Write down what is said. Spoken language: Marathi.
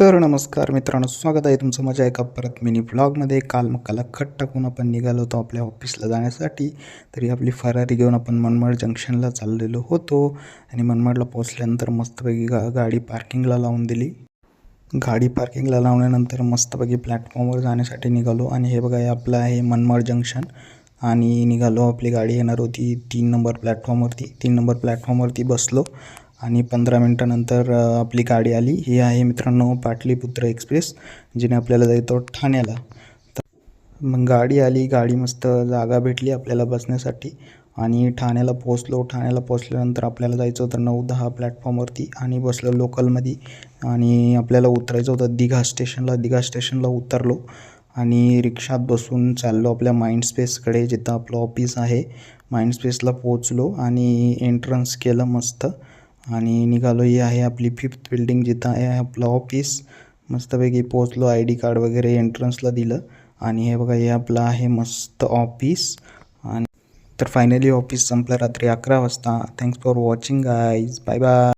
तर नमस्कार मित्रांनो स्वागत आहे तुमचं माझ्या एका परत मिनी ब्लॉगमध्ये काल मक्काला खट टाकून आपण निघालो होतो आपल्या ऑफिसला जाण्यासाठी. तरी आपली फरारी घेऊन आपण मनमाड जंक्शनला चाललेलो होतो आणि मनमाडला पोचल्यानंतर मस्तपैकी गा गाडी पार्किंगला लावून दिली. गाडी पार्किंगला लावल्यानंतर मस्तपैकी प्लॅटफॉर्मवर जाण्यासाठी निघालो आणि हे बघा हे आपलं आहे मनमाड जंक्शन आणि निघालो आपली गाडी येणार होती तीन नंबर प्लॅटफॉर्मवरती तीन नंबर प्लॅटफॉर्मवरती बसलो. आणि पंधरा मिनटानंतर आपली गाडी आली. ही आहे मित्रांनो पाटलीपुत्र एक्सप्रेस जिने आपल्याला जायतो ठाण्याला. तर मग गाडी आली गाडी मस्त जागा भेटली आपल्याला बसण्यासाठी आणि ठाण्याला पोचलो ठाण्याला पोचल्यानंतर आपल्याला जायचं होतं नऊ दहा प्लॅटफॉर्मवरती आणि बसलो लोकलमध्ये आणि आपल्याला उतरायचं होतं दिघा स्टेशनला. दिघा स्टेशनला उतरलो आणि रिक्षात बसून चाललो आपल्या माइंडस्पेसकडे जिथं आपलं ऑफिस आहे. माइंडस्पेसला पोचलो आणि एंट्रन्स केलं मस्त. आणि निघालो ही आहे आपली फिफ्थ बिल्डिंग जिथं आहे आपलं ऑफिस मस्तपैकी पोचलो आय डी कार्ड वगैरे एंट्रन्सला दिलं. आणि हे बघा हे आपलं आहे मस्त ऑफिस आणि तर फायनली ऑफिस संपलं रात्री अकरा वाजता. Thanks for watching guys bye bye